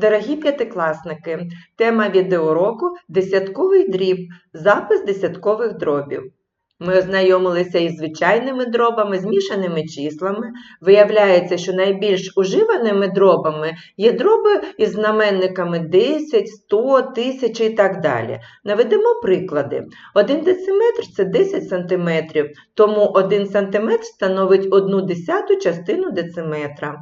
Дорогі п'ятикласники, тема відеоуроку десятковий дріб, запис десяткових дробів. Ми ознайомилися із звичайними дробами, змішаними числами. Виявляється, що найбільш уживаними дробами є дроби із знаменниками 10, 100, 1000 і так далі. Наведемо приклади. 1 дециметр – це 10 сантиметрів, тому 1 сантиметр становить 1 десяту частину дециметра.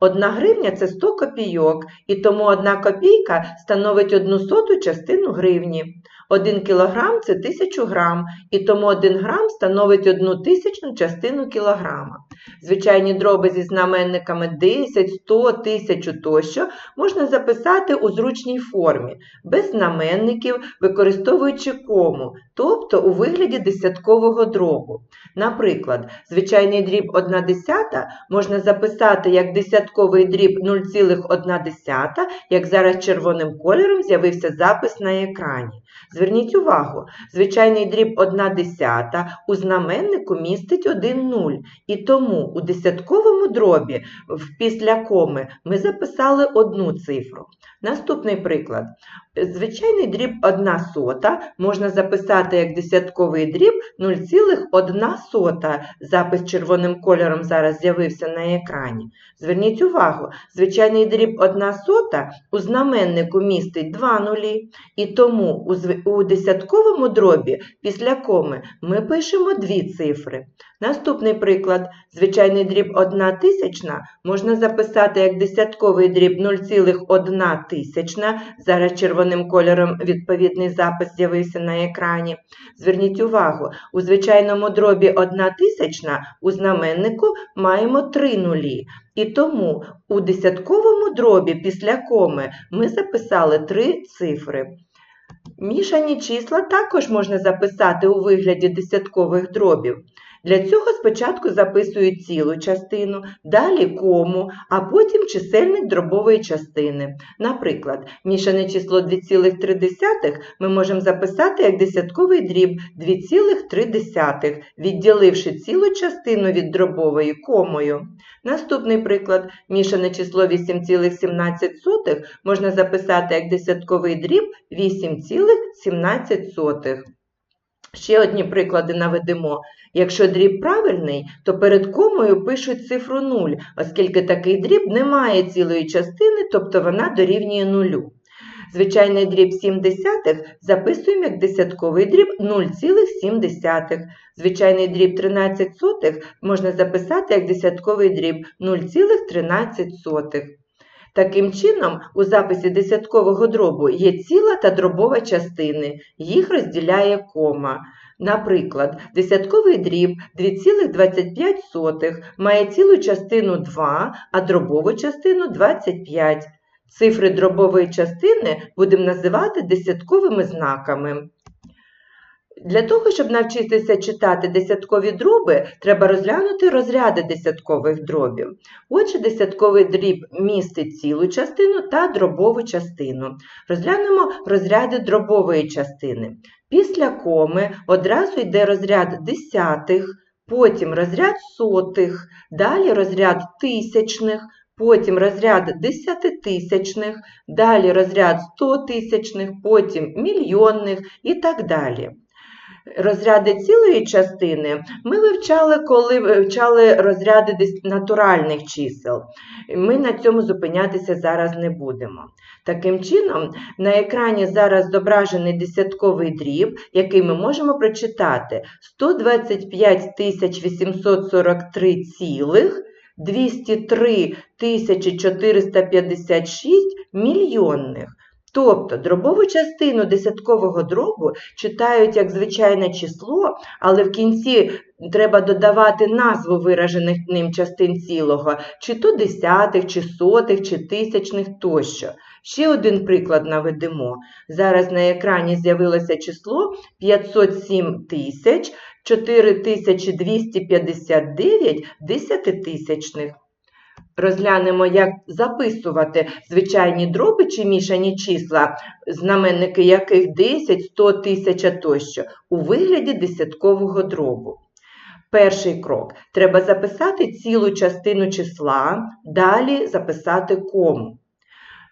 Одна гривня – це 100 копійок, і тому одна копійка становить одну соту частину гривні. Один кілограм – це 1000 грам, і тому один грам становить одну тисячну частину кілограма. Звичайні дроби зі знаменниками 10, 100, 1000 тощо можна записати у зручній формі, без знаменників, використовуючи кому, тобто у вигляді десяткового дробу. Наприклад, звичайний дріб 1 десята можна записати як десятковий дріб 0,1, як зараз червоним кольором з'явився запис на екрані. Зверніть увагу, звичайний дріб 1 десята у знаменнику містить 1 нуль, і тому у десятковому дробі в після коми ми записали одну цифру. Наступний приклад. Звичайний дріб 1 сота можна записати як десятковий дріб 0,1 сота. Запис червоним кольором зараз з'явився на екрані. Зверніть увагу, звичайний дріб 1 сота у знаменнику містить 2 нулі, і тому у, десятковому дробі після коми ми пишемо дві цифри. Наступний приклад. Звичайний дріб 1 тисячна можна записати як десятковий дріб 0,1 тисячна. Зараз червоним кольором відповідний запис з'явився на екрані. Зверніть увагу, у звичайному дробі 1 тисячна у знаменнику маємо 3 нулі. І тому у десятковому дробі після коми ми записали три цифри. Мішані числа також можна записати у вигляді десяткових дробів. Для цього спочатку записують цілу частину, далі кому, а потім чисельник дробової частини. Наприклад, мішане число 2,3 ми можемо записати як десятковий дріб 2,3, відділивши цілу частину від дробової комою. Наступний приклад. Мішане число 8,17 можна записати як десятковий дріб 8,17. Ще одні приклади наведемо. Якщо дріб правильний, то перед комою пишуть цифру 0, оскільки такий дріб не має цілої частини, тобто вона дорівнює нулю. Звичайний дріб 7 десятих записуємо як десятковий дріб 0,7. Звичайний дріб 13 сотих можна записати як десятковий дріб 0,13. Таким чином, у записі десяткового дробу є ціла та дробова частини, їх розділяє кома. Наприклад, десятковий дріб 2,25 має цілу частину 2, а дробову частину 25. Цифри дробової частини будемо називати десятковими знаками. Для того, щоб навчитися читати десяткові дроби, треба розглянути розряди десяткових дробів. Отже, десятковий дріб містить цілу частину та дробову частину. Розглянемо розряди дробової частини. Після коми одразу йде розряд десятих, потім розряд сотих, далі розряд тисячних, потім розряд десятитисячних, далі розряд стотисячних, потім мільйонних і так далі. Розряди цілої частини ми вивчали, коли вивчали розряди натуральних чисел. Ми на цьому зупинятися зараз не будемо. Таким чином, на екрані зараз зображений десятковий дріб, який ми можемо прочитати 125 843 цілих 203 456 мільйонних. Тобто дробову частину десяткового дробу читають як звичайне число, але в кінці треба додавати назву виражених ним частин цілого, чи то десятих, чи сотих, чи тисячних тощо. Ще один приклад наведемо. Зараз на екрані з'явилося число 507 тисяч 4259 десятитисячних. Розглянемо, як записувати звичайні дроби чи мішані числа, знаменники яких 10, 100, 1000 тощо, у вигляді десяткового дробу. Перший крок. Треба записати цілу частину числа, далі записати кому.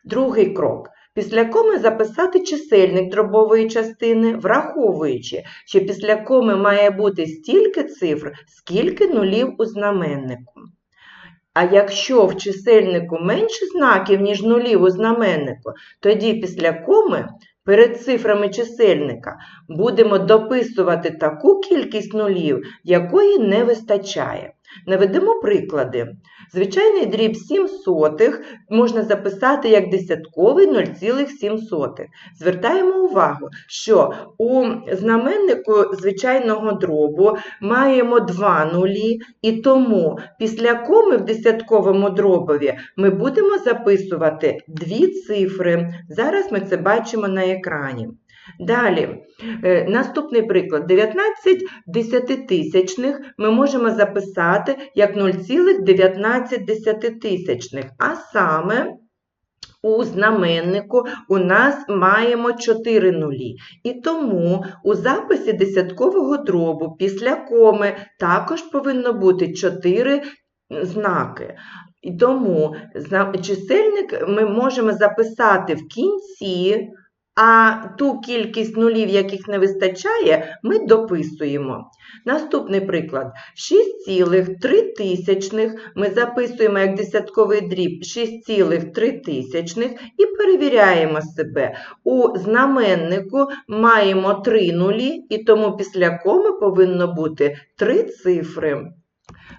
Другий крок. Після коми записати чисельник дробової частини, враховуючи, що після коми має бути стільки цифр, скільки нулів у знаменнику. А якщо в чисельнику менше знаків, ніж нулів у знаменнику, тоді після коми перед цифрами чисельника будемо дописувати таку кількість нулів, якої не вистачає. Наведемо приклади. Звичайний дріб 7 сотих можна записати як десятковий 0,7. Звертаємо увагу, що у знаменнику звичайного дробу маємо два нулі, і тому після коми в десятковому дробові ми будемо записувати дві цифри. Зараз ми це бачимо на екрані. Далі, е, наступний приклад. 19 десятитисячних ми можемо записати як 0,19, а саме у знаменнику у нас маємо 4 нулі. І тому у записі десяткового дробу після коми також повинно бути 4 знаки. І тому чисельник ми можемо записати в кінці а ту кількість нулів, яких не вистачає, ми дописуємо. Наступний приклад. 6,3 тисячних ми записуємо як десятковий дріб 6,3 тисячних і перевіряємо себе. У знаменнику маємо 3 нулі, і тому після коми повинно бути 3 цифри.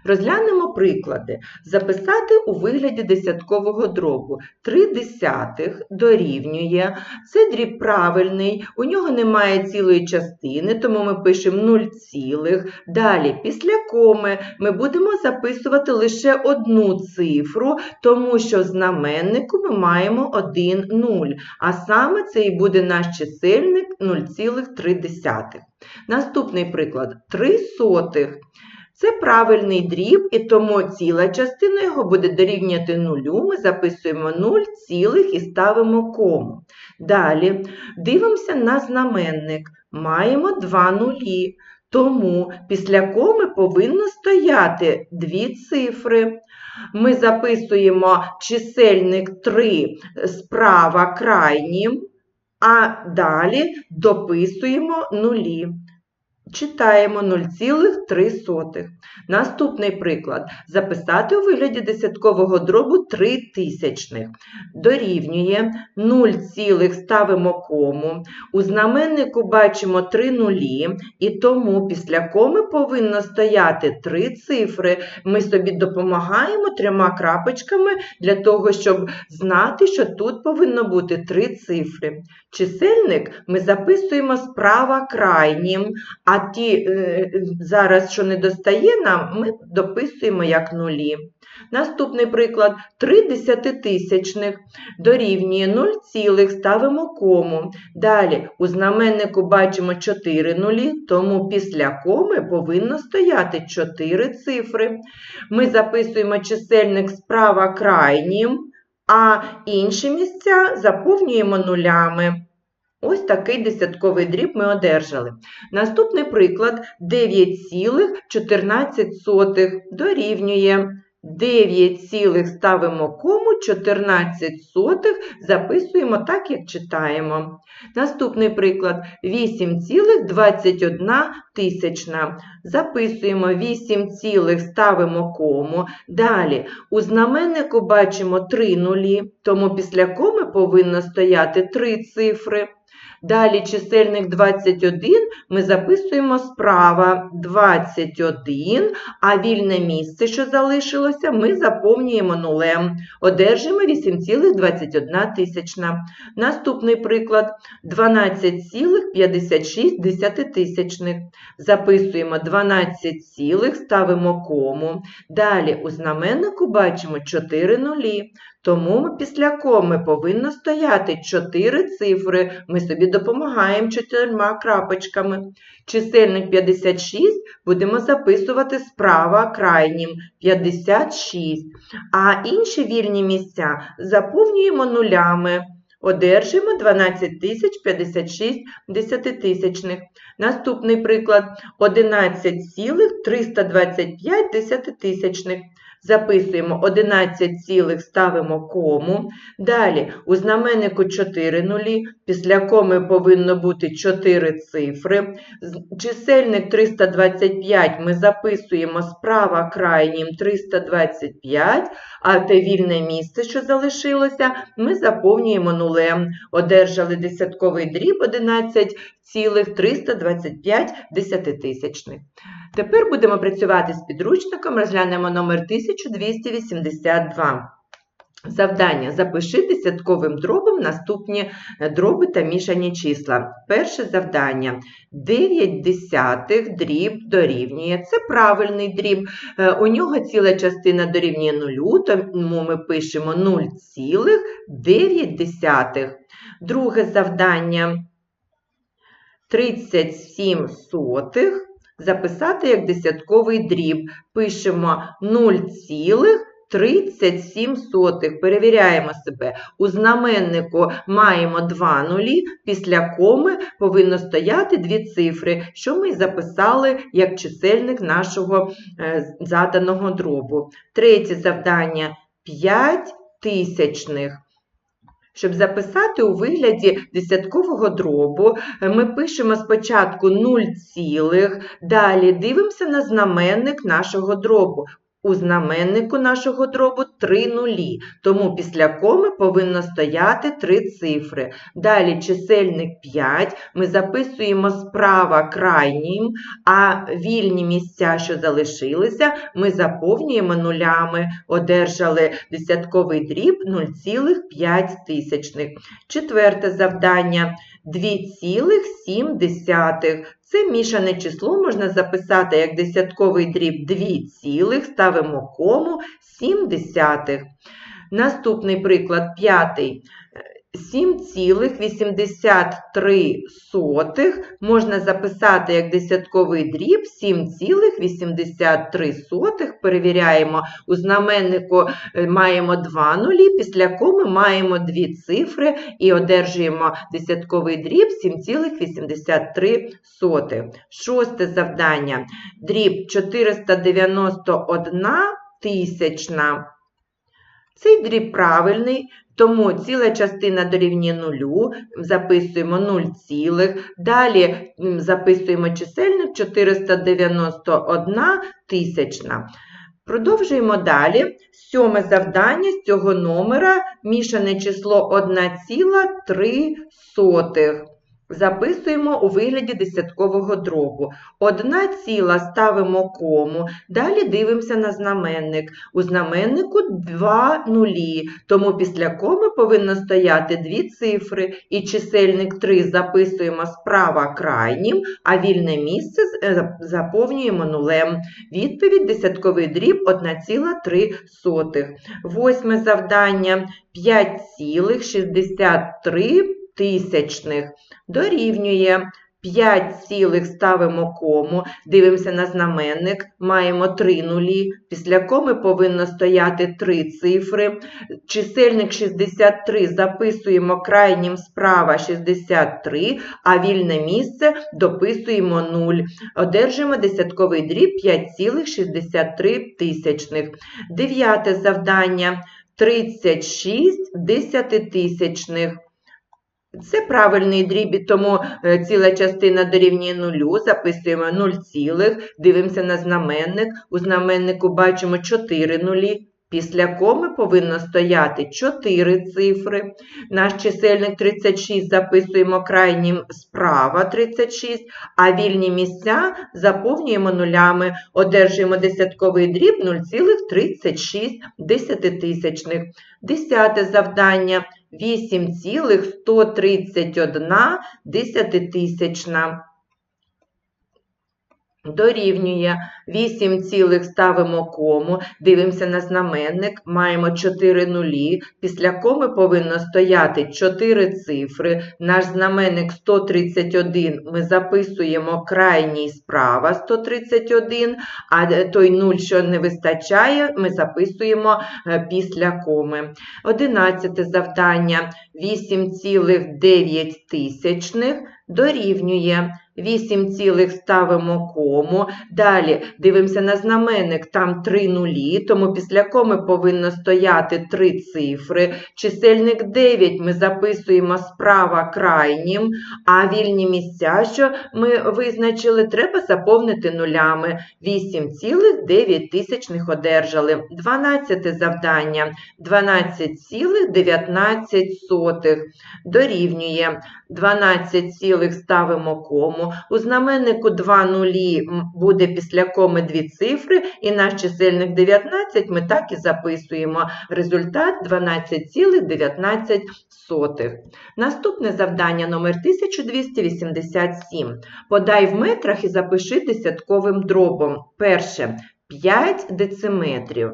Розглянемо приклади. Записати у вигляді десяткового дробу. 3 десятих дорівнює. Це дріб правильний, у нього немає цілої частини, тому ми пишемо 0 цілих. Далі, після коми ми будемо записувати лише одну цифру, тому що в знаменнику ми маємо 1 0. А саме це і буде наш чисельник 0,3. Наступний приклад 3 сотих. Це правильний дріб, і тому ціла частина його буде дорівнювати нулю. Ми записуємо 0 цілих і ставимо кому. Далі дивимося на знаменник. Маємо два нулі. Тому після коми повинно стояти дві цифри. Ми записуємо чисельник 3 справа крайнім, а далі дописуємо нулі. Читаємо 0,3. Наступний приклад. Записати у вигляді десяткового дробу 3 тисячних. Дорівнює 0, цілих ставимо кому. У знаменнику бачимо 3 нулі, і тому після коми повинно стояти 3 цифри. Ми собі допомагаємо трьома крапочками для того, щоб знати, що тут повинно бути 3 цифри. Чисельник ми записуємо справа крайнім. а ті е, зараз, що не достає нам, ми дописуємо як нулі. Наступний приклад 3 десятитисячних дорівнює 0, цілих, ставимо кому. Далі у знаменнику бачимо 4 нулі, тому після коми повинно стояти 4 цифри. Ми записуємо чисельник справа крайнім, а інші місця заповнюємо нулями. Ось такий десятковий дріб ми одержали. Наступний приклад 9,14 дорівнює 9, цілих ставимо кому, 14 сотих записуємо так, як читаємо. Наступний приклад 8,21 тисячна. Записуємо 8, цілих ставимо кому. Далі у знаменнику бачимо 3 нулі, тому після коми повинно стояти 3 цифри. Далі чисельник 21 ми записуємо справа 21, а вільне місце, що залишилося, ми заповнюємо нулем. Одержимо 8,21 тисячна. Наступний приклад 12,56 тисячних. Записуємо 12, цілих, ставимо кому. Далі у знаменнику бачимо 4 нулі. Тому після коми повинно стояти 4 цифри. Ми собі допомагаємо чотирма крапочками. Чисельник 56 будемо записувати справа крайнім 56. А інші вільні місця заповнюємо нулями. Одержимо 12 тисяч 56 десятитисячних. Наступний приклад 11,325 десятитисячних. Записуємо 11 цілих, ставимо кому. Далі у знаменнику 4 нулі, після коми повинно бути 4 цифри. Чисельник 325 ми записуємо справа крайнім 325, а те вільне місце, що залишилося, ми заповнюємо нулем. Одержали десятковий дріб 11,325 десятитисячних. Тепер будемо працювати з підручником, розглянемо номер 1282. Завдання. Запиши десятковим дробом наступні дроби та мішані числа. Перше завдання. 9 десятих дріб дорівнює. Це правильний дріб. Е, У нього ціла частина дорівнює нулю, тому ми пишемо 0,9 десятих. Друге завдання. 37 сотих записати як десятковий дріб. Пишемо 0,37. Перевіряємо себе. У знаменнику маємо 2 нулі, після коми повинно стояти дві цифри, що ми записали як чисельник нашого е, заданого дробу. Третє завдання 5 тисячних. Щоб записати у вигляді десяткового дробу, е, ми пишемо спочатку 0 цілих, далі дивимося на знаменник нашого дробу. У знаменнику нашого дробу 3 нулі, тому після коми повинно стояти 3 цифри. Далі чисельник 5 ми записуємо справа крайнім, а вільні місця, що залишилися, ми заповнюємо нулями. Одержали десятковий дріб 0,5 тисячних. Четверте завдання 2,7. Це мішане число можна записати як десятковий дріб 2 цілих, ставимо кому 7 десятих. Наступний приклад, п'ятий. 7,83 можна записати як десятковий дріб 7,83. Перевіряємо, у знаменнику е, маємо 2 нулі, після коми маємо дві цифри і одержуємо десятковий дріб 7,83. Шосте завдання. Дріб 491 тисячна. Цей дріб правильний, тому ціла частина дорівнює нулю, записуємо 0 цілих. Далі записуємо чисельник 491 тисячна. Продовжуємо далі. Сьоме завдання з цього номера мішане число 1,3. Записуємо у вигляді десяткового дробу. Одна ціла ставимо кому, далі дивимося на знаменник. У знаменнику 2 нулі, тому після коми повинно стояти дві цифри, і чисельник 3 записуємо справа крайнім, а вільне місце е, заповнюємо нулем. Відповідь десятковий дріб 1,3. Восьме завдання 5,63 тисячних дорівнює 5 цілих ставимо кому, дивимося на знаменник, маємо 3 нулі, після коми повинно стояти 3 цифри. Чисельник 63 записуємо крайнім справа 63, а вільне місце дописуємо 0. Одержуємо десятковий дріб 5,63 тисячних. Дев'яте завдання 36 десятитисячних. Це правильний дріб, тому е, ціла частина дорівнює нулю, записуємо 0 цілих, дивимося на знаменник. У знаменнику бачимо 4 нулі. Після коми повинно стояти 4 цифри. Наш чисельник 36 записуємо крайнім справа 36, а вільні місця заповнюємо нулями. Одержуємо десятковий дріб 0,36 десятитисячних. Десяте завдання 8,131 десятитисячна. Дорівнює 8 цілих ставимо кому, дивимося на знаменник, маємо 4 нулі, після коми повинно стояти 4 цифри, наш знаменник 131 ми записуємо крайній справа 131, а той 0, що не вистачає, ми записуємо е, після коми. 11 завдання. 8,9 тисячних дорівнює 8, цілих ставимо кому. Далі дивимося на знаменник, там 3 нулі, тому після коми повинно стояти 3 цифри. Чисельник 9 ми записуємо справа крайнім, а вільні місця, що ми визначили, треба заповнити нулями. 8,9 тисячних одержали. 12 завдання. 12,19 дорівнює. 12 цілих ставимо кому. У знаменнику 2 нулі буде після коми дві цифри, і наш чисельник 19 ми так і записуємо. Результат 12,19. Наступне завдання номер 1287. Подай в метрах і запиши десятковим дробом. Перше 5 дециметрів.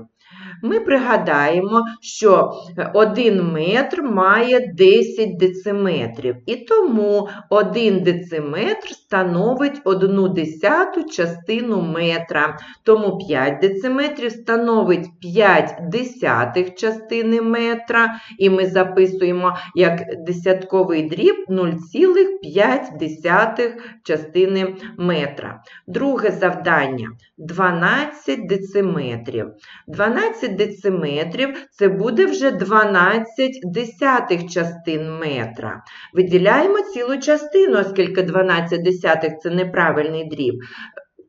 Ми пригадаємо, що 1 метр має 10 дециметрів, і тому 1 дециметр становить 1 десяту частину метра. Тому 5 дециметрів становить 5 десятих частини метра, і ми записуємо як десятковий дріб 0,5 частини метра. Друге завдання 12 дециметрів. 12 дециметрів це буде вже 12 десятих частин метра. Виділяємо цілу частину, оскільки 12 десятих це неправильний дріб.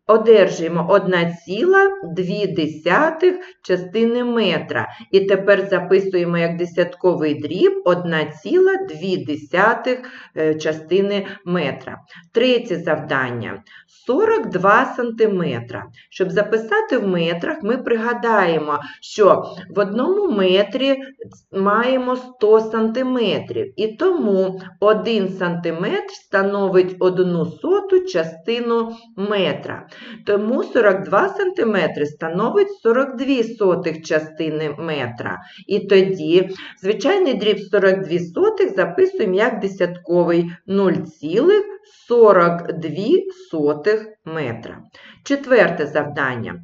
Одержуємо 1,2 частини метра. І тепер записуємо як десятковий дріб 1,2 е, частини метра. Третє завдання 42 сантиметра. Щоб записати в метрах, ми пригадаємо, що в одному метрі маємо 100 сантиметрів. І тому 1 сантиметр становить 1 соту частину метра. Тому 42 см становить 42 сотих частини метра. І тоді звичайний дріб 42 сотих записуємо як десятковий 0,42 метра. Четверте завдання.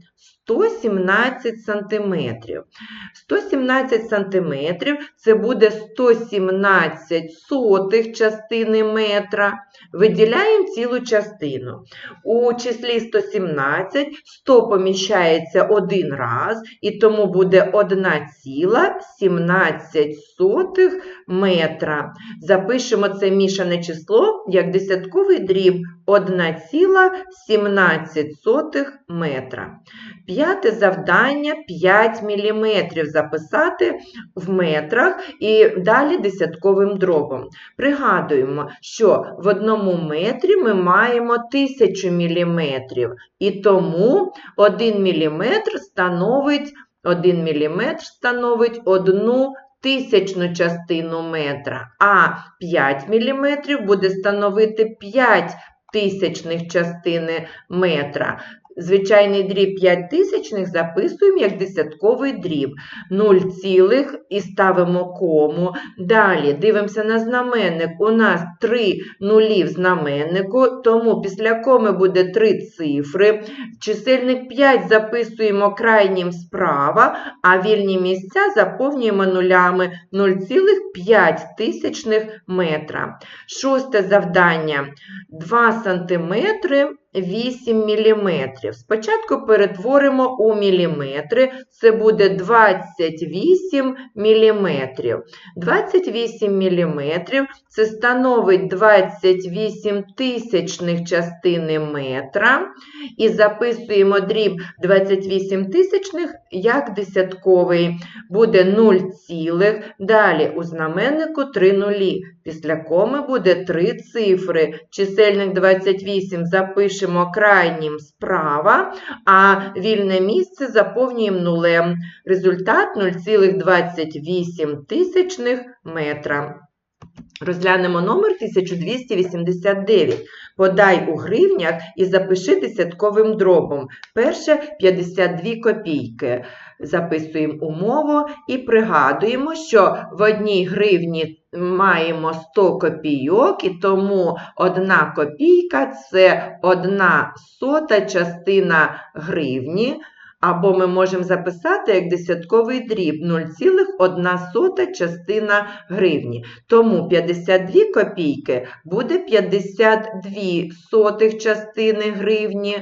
117 сантиметрів. 117 сантиметрів це буде 117 сотих частини метра. Виділяємо цілу частину. У числі 117 100 поміщається один раз, і тому буде 1,17 метра. Запишемо це мішане число як десятковий дріб 1,17 метра. П'яте завдання 5 мм записати в метрах і далі десятковим дробом. Пригадуємо, що в одному метрі ми маємо 1000 мм, і тому 1 мм становить 1 мм становить 1 тисячну частину метра, а 5 мм буде становити 5 тисячних частини метра. Звичайний дріб 5 тисячних записуємо як десятковий дріб. 0 цілих і ставимо кому. Далі дивимося на знаменник. У нас 3 нулі в знаменнику, тому після коми буде 3 цифри. Чисельник 5 записуємо крайнім справа, а вільні місця заповнюємо нулями 0,5 тисячних метра. Шосте завдання. 2 сантиметри 8 мм. Спочатку перетворимо у міліметри, це буде 28 мм. 28 мм це становить 28 тисячних частини метра. І записуємо дріб 28 тисячних як десятковий. Буде 0 цілих. Далі у знаменнику 3 нулі. Після коми буде 3 цифри. Чисельник 28 запишемо крайнім справа, а вільне місце заповнюємо нулем. Результат 0,28 тисячних метра. Розглянемо номер 1289. Подай у гривнях і запиши десятковим дробом. Перше 52 копійки. Записуємо умову і пригадуємо, що в одній гривні маємо 100 копійок, і тому одна копійка це одна сота частина гривні. або ми можемо записати як десятковий дріб 0,1 частина гривні. Тому 52 копійки буде 52 сотих частини гривні,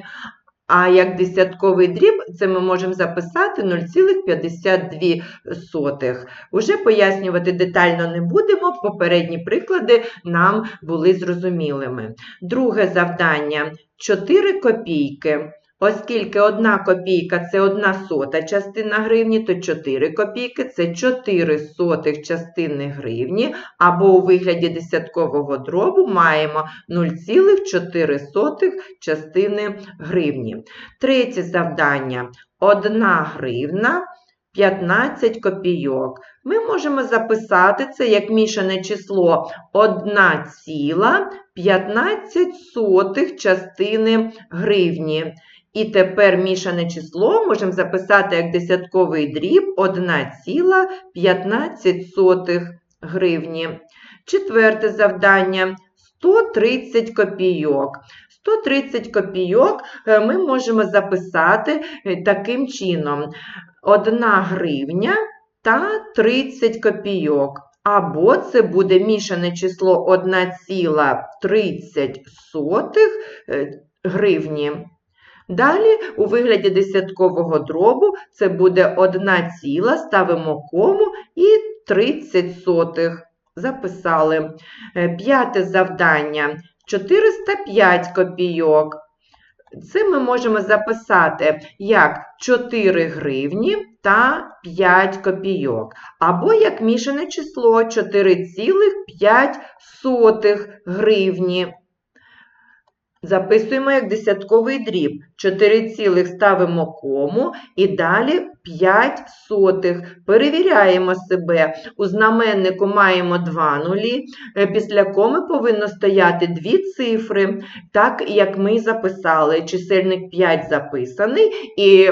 а як десятковий дріб це ми можемо записати 0,52. Уже пояснювати детально не будемо, попередні приклади нам були зрозумілими. Друге завдання 4 копійки. Оскільки одна копійка це одна сота частина гривні, то 4 копійки це 4 сотих частини гривні, або у вигляді десяткового дробу маємо 0,4 частини гривні. Третє завдання. 1 гривна 15 копійок. Ми можемо записати це як мішане число 1,15 частини гривні. І тепер мішане число можемо записати як десятковий дріб 1,15 гривні. Четверте завдання 130 копійок. 130 копійок е, ми можемо записати е, таким чином: 1 гривня та 30 копійок. Або це буде мішане число 1,30 е, гривні. Далі, у вигляді десяткового дробу, це буде 1 ціла, ставимо кому і 30 сотих. Записали. Е, П'яте завдання 405 копійок. Це ми можемо записати як 4 гривні та 5 копійок. Або як мішане число 4,5 гривні. Записуємо як десятковий дріб. 4 цілих ставимо кому і далі 5 сотих. Перевіряємо себе. У знаменнику маємо 2 нулі. Е, Після коми повинно стояти дві цифри, так як ми записали. Чисельник 5 записаний, і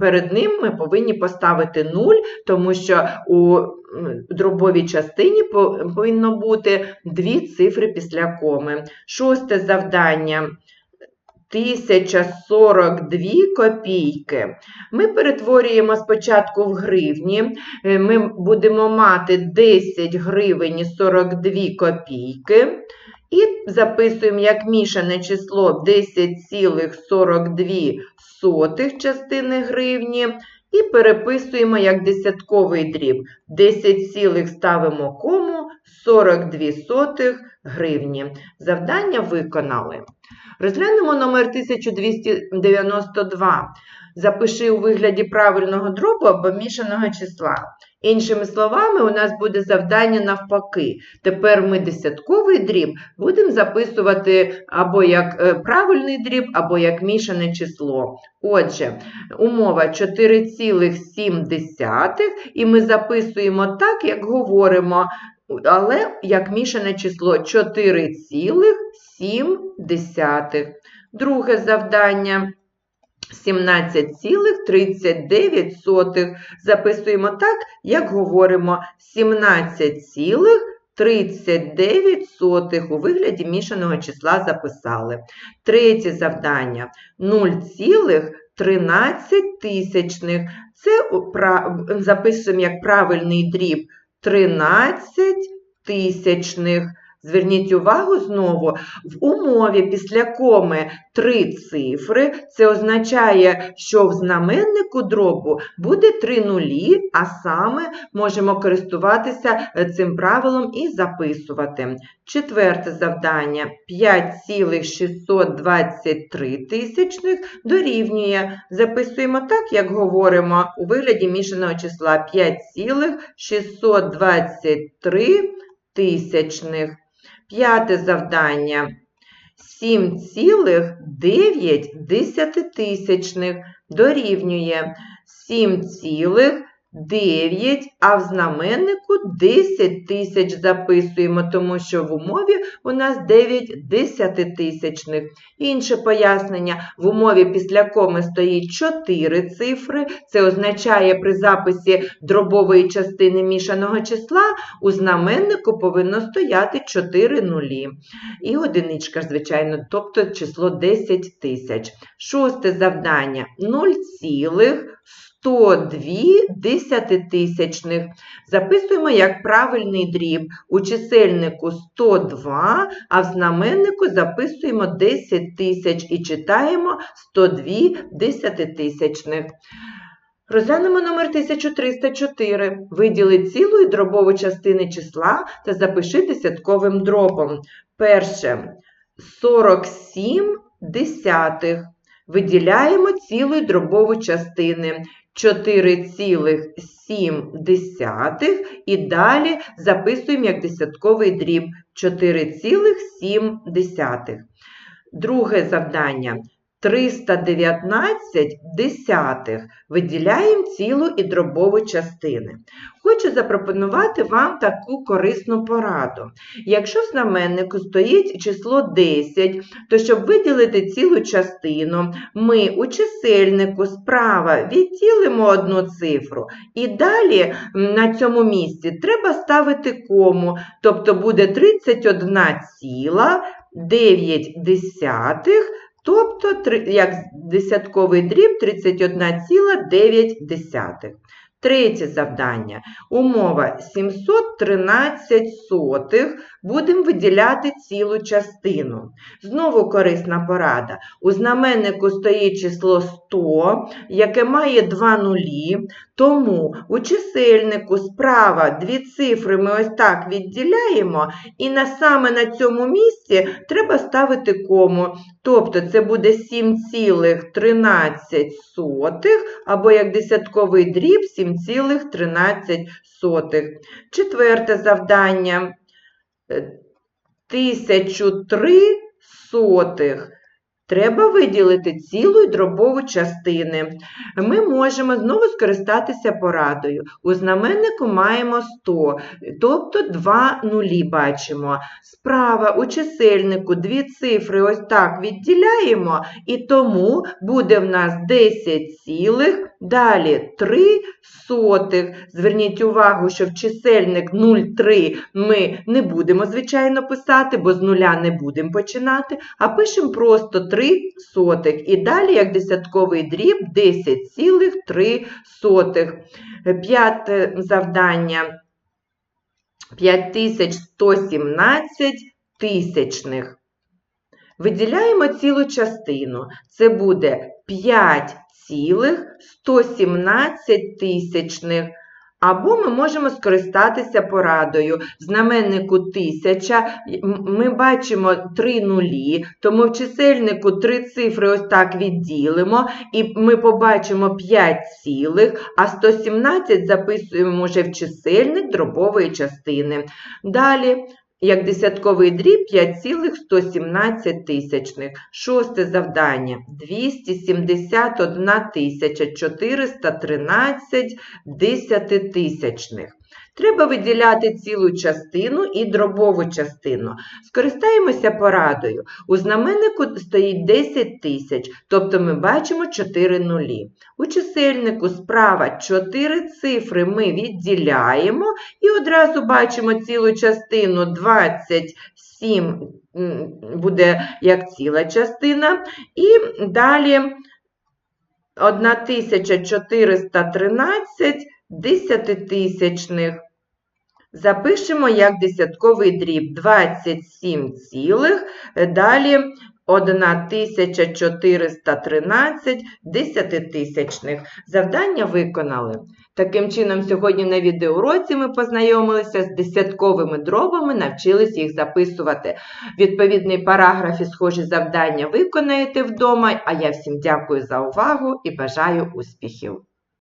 перед ним ми повинні поставити 0, тому що у дробовій частині повинно бути дві цифри після коми. Шосте завдання. 1042 копійки. Ми перетворюємо спочатку в гривні. Е, Ми будемо мати 10 гривень 42 копійки. І записуємо як мішане число 10,42 частини гривні. І переписуємо як десятковий дріб. 10 цілих ставимо кому 42 сотих гривні. Завдання виконали. Розглянемо номер 1292. Запиши у вигляді правильного дробу або мішаного числа. Іншими словами, у нас буде завдання навпаки. Тепер ми десятковий дріб будемо записувати або як е, правильний дріб, або як мішане число. Отже, умова 4,7, і ми записуємо так, як говоримо, але як мішане число 4,7. Друге завдання. 17,39. Записуємо так, як говоримо 17,39 у вигляді мішаного числа записали. Третє завдання 0,13 тисячних. Це записуємо як правильний дріб 13 тисячних. Зверніть увагу знову, в умові після коми три цифри, це означає, що в знаменнику дробу буде три нулі, а саме можемо користуватися цим правилом і записувати. Четверте завдання 5,623 тисячних дорівнює. Записуємо так, як говоримо у вигляді мішаного числа 5,623 тисячних. П'яте завдання. 7,9 дорівнює. 7,9 9, а в знаменнику 10 тисяч записуємо, тому що в умові у нас 9 десятитисячних. Інше пояснення, в умові після коми стоїть 4 цифри. Це означає при записі дробової частини мішаного числа у знаменнику повинно стояти 4 нулі. І одиничка, звичайно, тобто число 10 тисяч. Шосте завдання 0,102 десятитисячних. Записуємо як правильний дріб. У чисельнику 102, а в знаменнику записуємо 10 тисяч і читаємо 102 десятитисячних. Розглянемо номер 1304. Виділи цілу і дробову частини числа та запиши десятковим дробом. Перше 47 десятих. Виділяємо цілу і дробову частини. 4,7 і далі записуємо як десятковий дріб. 4,7. Друге завдання 319 десятих. Виділяємо цілу і дробову частини. Хочу запропонувати вам таку корисну пораду. Якщо в знаменнику стоїть число 10, то щоб виділити цілу частину, ми у чисельнику справа відділимо одну цифру. І далі на цьому місці треба ставити кому, тобто буде 31,9, тобто як десятковий дріб 31,9. Третє завдання. Умова 713 сотих. Будемо виділяти цілу частину. Знову корисна порада. У знаменнику стоїть число 100, яке має два нулі. Тому у чисельнику справа дві цифри ми ось так відділяємо, і на, саме на цьому місці треба ставити кому. Тобто це буде 7,13 або як десятковий дріб 7,13. Четверте завдання. Е, 1003 сотих. Треба виділити цілу й дробову частини. Ми можемо знову скористатися порадою. У знаменнику маємо 100, тобто 2 нулі бачимо. Справа у чисельнику дві цифри ось так відділяємо, і тому буде в нас 10 цілих, далі 3 сотих. Зверніть увагу, що в чисельник 0,3 ми не будемо, звичайно, писати, бо з нуля не будемо починати, а пишемо просто 3 сотих. І далі, як десятковий дріб, 10,3 сотих. П'яте завдання. 5117 тисячних. Виділяємо цілу частину. Це буде 5,117 тисячних. Або ми можемо скористатися порадою. В знаменнику 1000 ми бачимо 3 нулі, тому в чисельнику три цифри ось так відділимо, і ми побачимо 5 цілих, а 117 записуємо вже в чисельник дробової частини. Далі як десятковий дріб 5,117 тисячних. Шосте завдання 271 тисяча 413 десятитисячних. Треба виділяти цілу частину і дробову частину. Скористаємося порадою. У знаменнику стоїть 10 тисяч, тобто ми бачимо 4 нулі. У чисельнику справа 4 цифри ми відділяємо і одразу бачимо цілу частину 27 буде як ціла частина. І далі 1413 десятитисячних. Запишемо як десятковий дріб 27 цілих, далі 1413 десятитисячних. Завдання виконали. Таким чином, сьогодні на відеоуроці ми познайомилися з десятковими дробами, навчились їх записувати. Відповідний параграф і схожі завдання виконаєте вдома, а я всім дякую за увагу і бажаю успіхів!